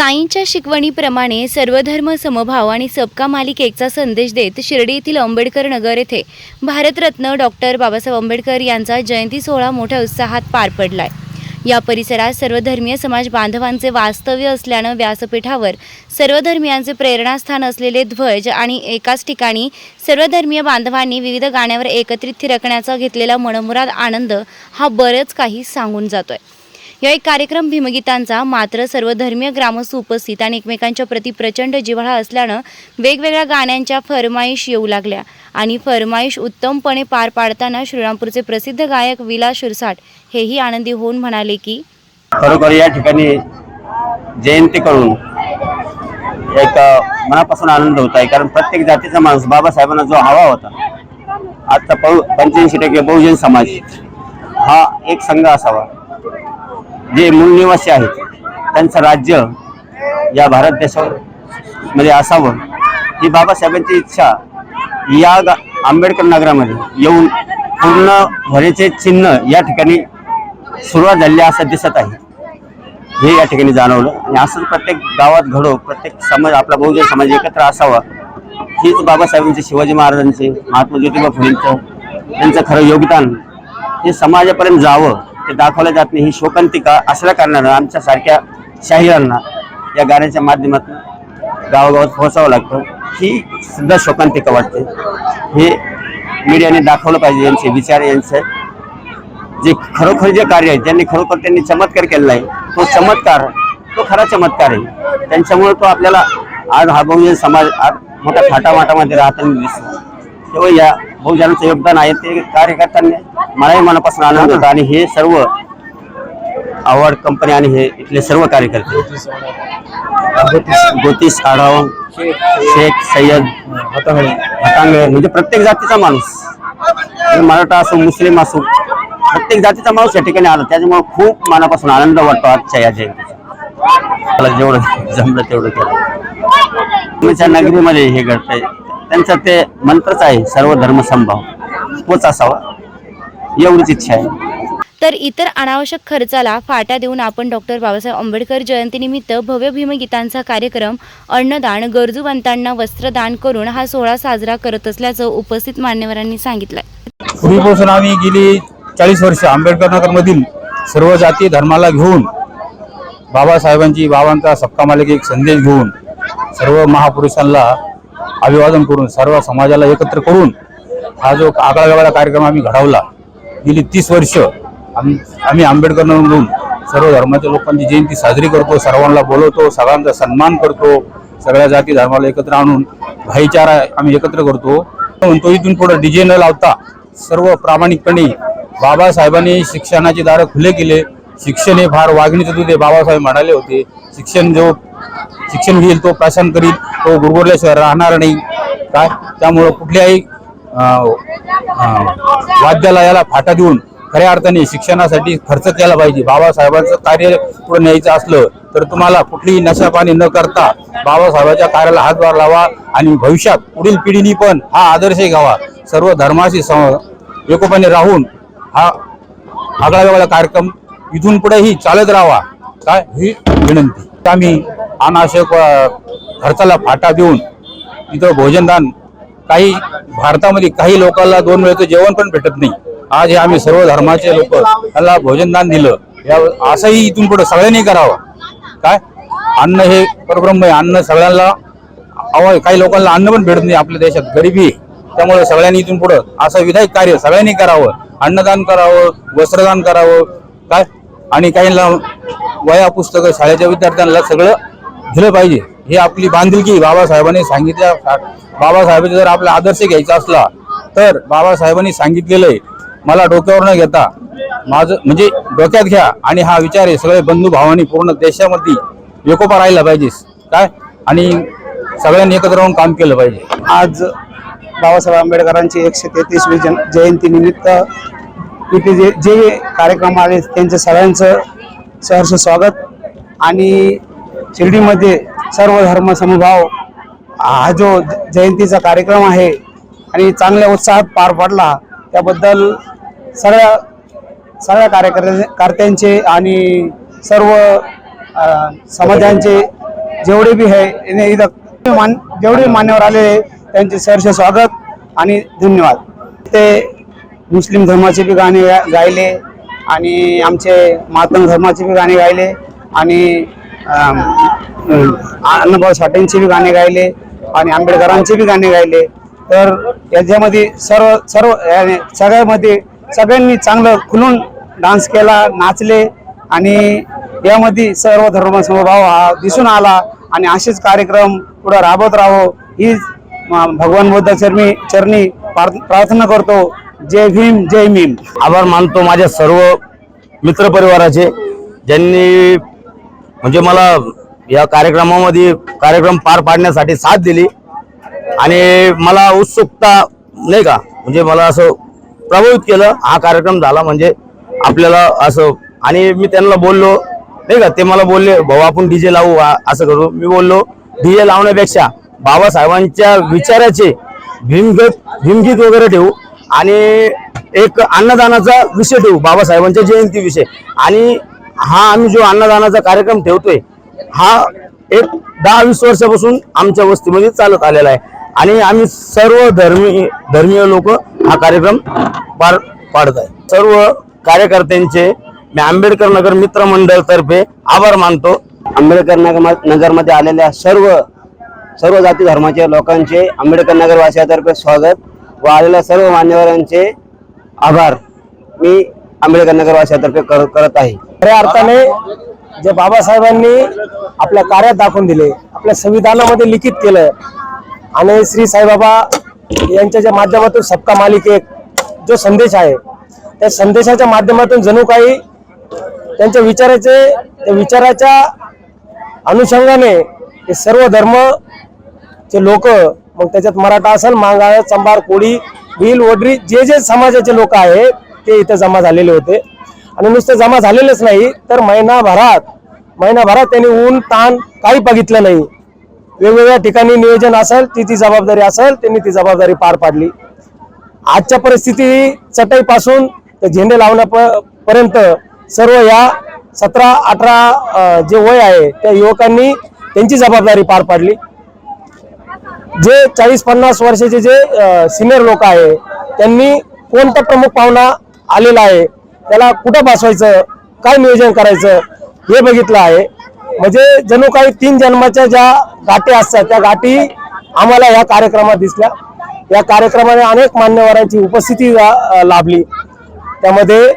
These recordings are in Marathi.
साईंच्या शिकवणीप्रमाणे सर्वधर्म समभाव आणि सबका मालिक एकचा संदेश देत शिर्डी येथील आंबेडकर नगर येथे भारतरत्न डॉक्टर बाबासाहेब आंबेडकर यांचा जयंती सोहळा मोठ्या उत्साहात पार पडलाय. या परिसरात सर्वधर्मीय समाज बांधवांचे वास्तव्य असल्यानं व्यासपीठावर सर्वधर्मियांचे प्रेरणास्थान असलेले ध्वज आणि एकाच ठिकाणी सर्वधर्मीय बांधवांनी विविध गाण्यावर एकत्रित थिरकण्याचा घेतलेला मनमुराद आनंद हा बरंच काही सांगून जातोय. या एक कार्यक्रम भीमगीतांचा मात्र सर्व धर्मीय ग्रामस्थ उपस्थित आणि एकमेकांच्या प्रति प्रचंड जिव्हाळा असल्यानं वेगवेगळ्या गाण्यांच्या फरमाईश येऊ लागल्या. आणि फरमाईश उत्तमपणे पार पाडताना श्रीरामपूरचे प्रसिद्ध गायक विला शिरसाट हेही आनंदी होऊन म्हणाले की खरोखर या ठिकाणी जयंती करून एक मनापासून आनंद होत आहे. कारण प्रत्येक जातीचा माणूस बाबासाहेबांना जो हवा होता आजचा पंच्याऐंशी टक्के बहुजन समाज हा एक संघ असावा. जे मूळ निवासी आहेत त्यांचं राज्य या भारत देशावर म्हणजे मध्ये असावं ही बाबासाहेबांची इच्छा या गा- आंबेडकर नगरामध्ये येऊन पूर्ण भरेचे चिन्ह या ठिकाणी सुरुवात झालेली असं दिसत आहे. हे या ठिकाणी जाणवलं आणि असंच प्रत्येक गावात घडो प्रत्येक समाज आपला बहुजन समाज एकत्र असावा हीच बाबासाहेबांचे शिवाजी महाराजांचे महात्मा ज्योतिबा फुलेंचं त्यांचं खरं योगदान हे समाजापर्यंत जावं ते दाखवलं जात नाही ही शोकांतिका असल्या कारणानं आमच्यासारख्या शाहिरांना या गाण्याच्या माध्यमातून गावागावात पोहोचावं लागतं. ही सुद्धा शोकांतिका वाटते. हे मीडियाने दाखवलं पाहिजे यांचे विचार यांचे जे खरोखर जे कार्य आहे त्यांनी खरोखर त्यांनी चमत्कार केलेला आहे तो चमत्कार तो खरा चमत्कार आहे. त्यांच्यामुळे तो आपल्याला आज हा बहुजन समाज आज मोठ्या थाटामाटामध्ये राहताना दिसतो. तेव्हा या बहुजनाचं योगदान आहे ते कार्यकर्त्यांनी मलाही मनापासून आनंद होता आणि हे सर्व अवॉर्ड कंपनी आणि हे इथले सर्व कार्यकर्ते. गोतीस आढाव. शेख सय्यद हातांगळे. म्हणजे प्रत्येक जातीचा माणूस. म्हणजे मराठा असो मुस्लिम असो प्रत्येक जातीचा माणूस या ठिकाणी आला. त्याच्यामुळे खूप मनापासून आनंद वाटतो आजच्या या जयंतीचा. मला जेवढं जमलं तेवढं केलं. तुमच्या नगरीमध्ये हे घडतंय. त्यांचं ते मंत्रच आहे सर्व धर्म संभाव तोच असावा. एवढीच इच्छा आहे. तर इतर अनावश्यक खर्चाला फाटा देऊन आपण डॉक्टर बाबासाहेब आंबेडकर जयंतीनिमित्त भव्य भीमगीतांचा कार्यक्रम अन्नदान गरजूवंतांना वस्त्रदान करून हा सोहळा साजरा करत असल्याचं उपस्थित मान्यवरांनी सांगितलं पूर्वीपासून आम्ही गेली चाळीस वर्ष आंबेडकर नगरमधील सर्व जाती धर्माला घेऊन बाबासाहेबांची बाबांचा सबका मालिक एक संदेश घेऊन सर्व महापुरुषांना अभिवादन करून सर्व समाजाला एकत्र करून हा जो आगळा वेगळा कार्यक्रम आम्ही घडवला गेली तीस वर्ष आम- आम्ही आंबेडकर म्हणून सर्व धर्माच्या लोकांची जयंती साजरी करतो सर्वांना बोलवतो सगळ्यांचा सन्मान करतो सगळ्या जाती धर्माला एकत्र आणून भाईचारा आम्ही एकत्र करतो. म्हणतो इथून पुढे डीजे न लावता सर्व प्रामाणिकपणे बाबासाहेबांनी शिक्षणाचे दार खुले केले. शिक्षण हे फार वागणीचं दूध आहे बाबासाहेब म्हणाले होते. शिक्षण जो शिक्षण घेईल तो प्राशन करील तो गुरगुरल्याशिवाय राहणार नाही. काय? त्यामुळं कुठल्याही वाद्याला याला फाटा देऊन खऱ्या अर्थाने शिक्षणासाठी खर्च केला पाहिजे. बाबासाहेबांचं कार्य पुढे न्यायचं असलं तर तुम्हाला कुठलीही नशापाणी न करता बाबासाहेबांच्या कार्याला हातभार लावा आणि भविष्यात पुढील पिढीनी पण हा आदर्श घ्यावा. सर्व धर्माशी सं एकोपाने राहून हा आगळा वेगळा कार्यक्रम इथून पुढेही चालत राहावा. काय? ही विनंती. आम्ही अनाशक खर्चाला फाटा देऊन इथं भोजनदान काही भारतामध्ये काही लोकांना दोन वेळेचं जेवण पण भेटत नाही. आज हे आम्ही सर्व धर्माचे लोक त्यांना भोजनदान दिलं. या असंही इथून पुढे सगळ्यांनी करावं. काय? अन्न हे परब्रह्म आहे. अन्न सगळ्यांना अवय काही लोकांना अन्न पण भेटत नाही आपल्या देशात. गरिबी आहे. त्यामुळे सगळ्यांनी इथून पुढं असं विधायक कार्य सगळ्यांनी करावं. अन्नदान करावं वस्त्रदान करावं. काय? आणि काहींना वया पुस्तकं शाळेच्या विद्यार्थ्यांना सगळं दिलं पाहिजे. हे आपली बांधिलकी बाबासाहेबांनी सांगितल्या. बाबासाहेबांचा जर आपला आदर्श घ्यायचा असला तर बाबासाहेबांनी सांगितलेलं आहे मला डोक्यावर न घेता माझं म्हणजे डोक्यात घ्या. आणि हा विचार आहे सगळे बंधू भावांनी पूर्ण देशामध्ये एकोपा राहिला पाहिजे. काय? आणि सगळ्यांनी एकत्र राहून काम केलं पाहिजे. आज बाबासाहेब आंबेडकरांची एकशे तेहतीसवी जन जयंती निमित्त इथे जे जे कार्यक्रम आले त्यांचं सगळ्यांचं सहर्ष स्वागत. आणि शिर्डीमध्ये सर्व धर्म समभाव हा जो जयंतीचा कार्यक्रम आहे आणि चांगल्या उत्साहात पार पडला त्याबद्दल सगळ्या सगळ्या कार्यकर्त्या कर्त्यांचे आणि सर्व समाजांचे जेवढे बी आहे इथं मान जेवढे मान्यवर आलेले त्यांचे सहर्ष स्वागत आणि धन्यवाद. ते मुस्लिम धर्माचे बी गाणे गायले आणि आमचे मातंग धर्माचे बी गाणे गायले आणि अण्णाभाऊ साठेंचे बी गाणे गायले आणि आंबेडकरांचे बी गाणे गायले. तर याच्यामध्ये सर्व सर्व याने सगळ्यामध्ये सगळ्यांनी चांगलं खुलून डान्स केला नाचले आणि यामध्ये सर्व धर्म समभाव हा दिसून आला आणि असेच कार्यक्रम पुढे राबवत राहो. ही भगवान बुद्ध चरणी चरणी प्रार्थ- प्रार्थना करतो. जय भीम जय भीम. आभार मानतो माझ्या सर्व मित्रपरिवाराचे ज्यांनी म्हणजे मला या कार्यक्रमामध्ये कार्यक्रम पार पाडण्यासाठी साथ दिली. आणि मला उत्सुकता नाही का? म्हणजे मला असं प्रभावित केलं. हा कार्यक्रम झाला म्हणजे आपल्याला असं आणि मी त्यांना बोललो नाही का? ते मला बोलले भाऊ आपण डीजे लावू असं करू. मी बोललो डीजे लावण्यापेक्षा बाबासाहेबांच्या विचाराचे भीमगत भीमगीत वगैरे ठेवू आणि एक अन्नदानाचा विषय ठेवू बाबासाहेबांच्या जयंती विषय आणि हा आम्ही जो अन्नदानाचा कार्यक्रम ठेवतोय हा एक दहा वीस वर्षापासून आमच्या वस्तीमध्ये चालत आलेला आहे. आणि आम्ही सर्व धर्मी धर्मीय लोक हा कार्यक्रम पार पाडत आहे. सर्व कार्यकर्त्यांचे मी आंबेडकर नगर मित्र मंडळ तर्फे आभार मानतो. आंबेडकर नगर नगरमध्ये आलेल्या सर्व सर्व जाती धर्माच्या लोकांचे आंबेडकर नगर वासियातर्फे स्वागत व आलेल्या सर्व मान्यवरांचे आभार मी आंबेडकर नगर वासियातर्फे कर, करत आहे. खऱ्या अर्थाने जे बाबासाहेबांनी आपल्या कार्यात दाखवून दिले आपल्या संविधानामध्ये लिखित केलं आणि श्री साईबाबा यांच्या ज्या माध्यमातून सबका मालिक एक जो संदेश आहे त्या संदेशाच्या माध्यमातून जणू काही त्यांच्या विचाराचे त्या विचाराच्या अनुषंगाने हे सर्व धर्म चे लोक मग त्याच्यात मराठा असेल मांगाळ चंबार कोळी भिल वडरी जे जे समाजाचे लोक आहेत ते इथं जमा झालेले होते. आणि नुसतं जमा झालेलंच नाही तर महिनाभरात महिनाभरात त्यांनी ऊन ताण काही बघितलं नाही. वेगवेगळ्या ठिकाणी नियोजन असेल ती ती जबाबदारी असेल त्यांनी ती जबाबदारी पार पाडली. आजच्या परिस्थिती चटईपासून ते झेंडे लावण्यापर्यंत सर्व या सतरा अठरा जे वय आहे त्या युवकांनी त्यांची जबाबदारी पार पाडली. जे चाळीस पन्नास वर्षाचे जे सिनियर लोक आहे त्यांनी कोणता प्रमुख पाहुणा आलेला आहे त्याला कुठं बसवायचं? काय नियोजन करायचं? हे बघितलं आहे. म्हणजे जणू काही तीन जन्माच्या ज्या गाठी असतात त्या गाठी आम्हाला या कार्यक्रमात दिसल्या. या कार्यक्रमाने अनेक मान्यवरांची उपस्थिती ला- लाभली. त्यामध्ये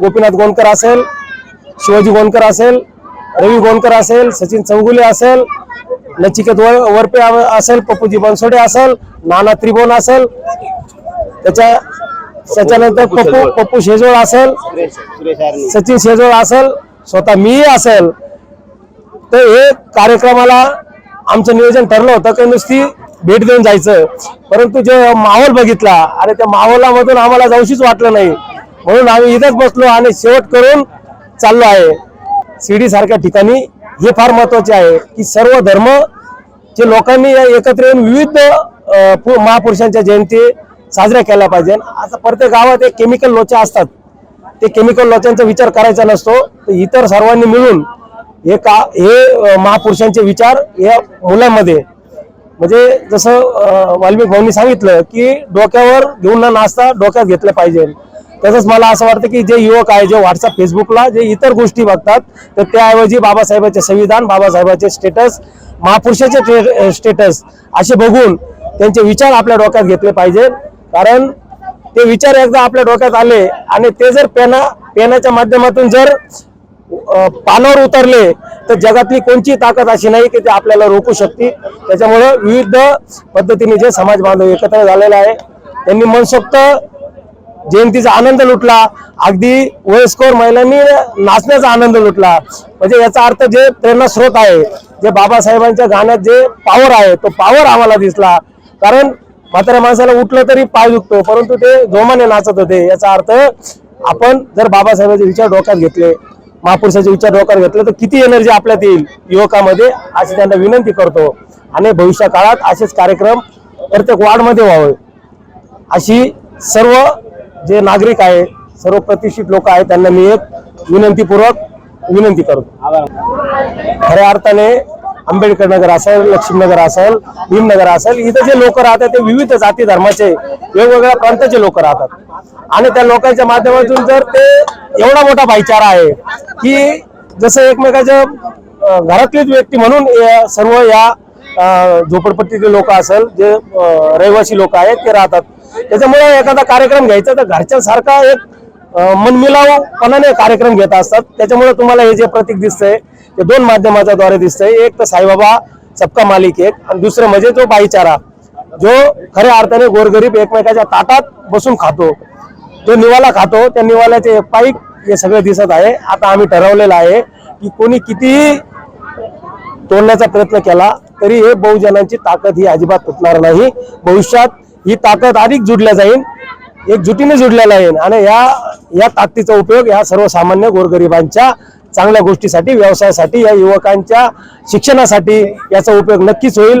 गोपीनाथ गोंडकर असेल शिवाजी गोंडकर असेल रवी गोंडकर असेल सचिन चौगुले असेल नचिकेत वरपे असेल पप्पूजी बनसोडे असेल नाना त्रिभुवन असेल. त्याच्या त्याच्यानंतर पप्पू पप्पू शेजोळ असेल सचिन शेजोळ असेल स्वतः मी असेल तर हे कार्यक्रमाला आमचं नियोजन ठरलं होतं की नुसती भेट देऊन जायचं. परंतु जे माहोल बघितला आणि त्या माहोलामधून आम्हाला जाऊशीच वाटलं नाही. म्हणून आम्ही इथंच बसलो आणि शेवट करून चाललो आहे. शिर्डी सारख्या ठिकाणी हे फार महत्त्वाचे आहे की सर्व धर्म जे लोकांनी एकत्र येऊन विविध महापुरुषांच्या जयंती साजऱ्या केल्या पाहिजे. आता प्रत्येक गावात एक केमिकल लोचा असतात. ते केमिकल लोचांचा विचार करायचा नसतो. तर इतर सर्वांनी मिळून हे का हे महापुरुषांचे विचार या मुलांमध्ये. म्हणजे जसं वाल्मिक भाऊंनी सांगितलं की डोक्यावर घेऊन न नाचता डोक्यात घेतलं पाहिजे. तसंच मला असं वाटतं की जे युवक आहे जे व्हॉट्सअप फेसबुकला जे इतर गोष्टी बघतात तर त्याऐवजी बाबासाहेबांचे संविधान बाबासाहेबांचे स्टेटस महापुरुषाचे स्टेटस असे बघून त्यांचे विचार आपल्या डोक्यात घेतले पाहिजे. कारण ते विचार एकदा आपल्या डोक्यात आले आणि ते जर पेना पेनाच्या माध्यमातून जर पानावर उतरले तर जगातली कोणची ताकद अशी नाही की ते आपल्याला रोखू शकते त्याच्यामुळे विविध पद्धतीने जे समाज बांधव एकत्र झालेला आहे त्यांनी मनसोक्त जयंतीचा आनंद लुटला. अगदी वयस्कर महिलांनी नाचण्याचा आनंद लुटला. म्हणजे याचा अर्थ जे प्रेरणा स्रोत आहे जे बाबासाहेबांच्या गाण्यात जे पॉवर आहे तो पॉवर आम्हाला दिसला. कारण म्हाताऱ्या माणसाला उठलं तरी पाय दुखतो परंतु ते जोमाने नाचत होते. याचा अर्थ आपण जर बाबासाहेबांचे विचार डोक्यात घेतले महापुरुषाचे विचार डोक्यात घेतले तर किती एनर्जी आपल्यात येईल? युवकामध्ये अशी त्यांना विनंती करतो. आणि भविष्य काळात असेच कार्यक्रम प्रत्येक वार्डमध्ये व्हावे. अशी सर्व जे नागरिक आहे सर्व प्रतिष्ठित लोक आहेत त्यांना मी एक विनंतीपूर्वक विनंती करतो. खऱ्या अर्थाने आंबेडकर नगर असेल लक्ष्मीनगर असेल भीमनगर असेल इथं जे लोक राहतात ते विविध जाती धर्माचे वेगवेगळ्या प्रांताचे लोक राहतात. आणि त्या लोकांच्या माध्यमातून जर ते एवढा मोठा भाईचारा आहे की जसं एकमेकाच्या घरातलीच व्यक्ती म्हणून या सर्व या झोपडपट्टीचे झोपडपट्टीतले लोक असेल जे रहिवासी लोक आहेत ते राहतात. त्याच्यामुळे एखादा कार्यक्रम घ्यायचा तर घरच्यासारखा एक मनमिलावपणाने कार्यक्रम घेत असतात. त्याच्यामुळे तुम्हाला हे जे प्रतीक दिसतंय ते दोन माध्यमाच्या द्वारे दिसतंय. एक तर साईबाबा सबका मालिक एक आणि दुसरं म्हणजे तो भाईचारा. जो खऱ्या अर्थाने गोरगरीब एकमेकाच्या ताटात बसून खातो. जो निवाला खातो त्या निवाल्याचे एक पाईक हे सगळं दिसत आहे. आता आम्ही ठरवलेलं आहे की कोणी कितीही तोडण्याचा प्रयत्न केला तरी हे बहुजनांची ताकद ही अजिबात तुटणार नाही. भविष्यात ही ताकद अधिक जुडल्या जाईल. एकजुटीने जुडलेला येईल आणि या या ताकदीचा उपयोग या सर्वसामान्य गोरगरिबांच्या चांगल्या गोष्टीसाठी व्यवसायासाठी या युवकांच्या शिक्षणासाठी याचा उपयोग नक्कीच होईल.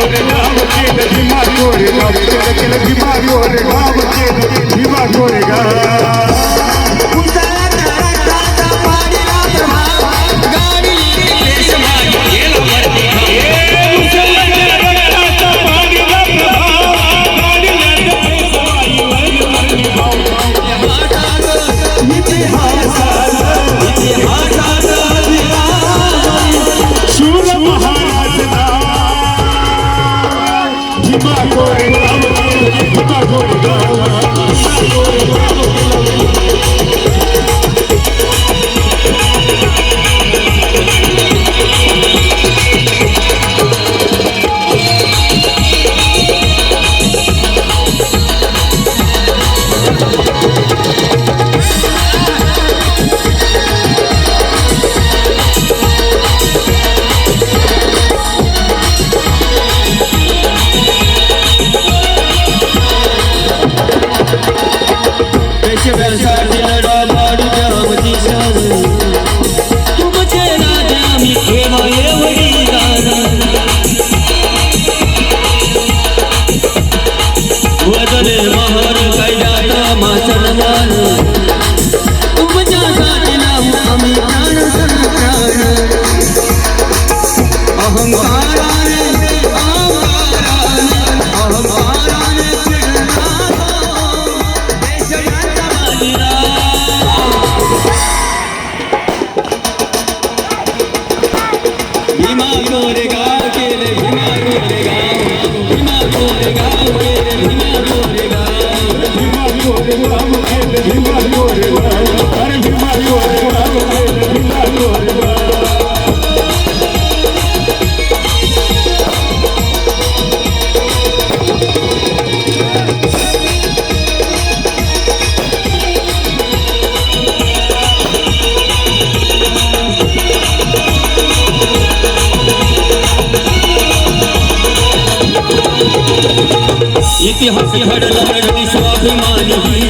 ¡Vamos, chicos! ¡Vamos, chicos! ¡Vamos, chicos! করে করে করে করে इतिहास घडला स्वाभिमानी ही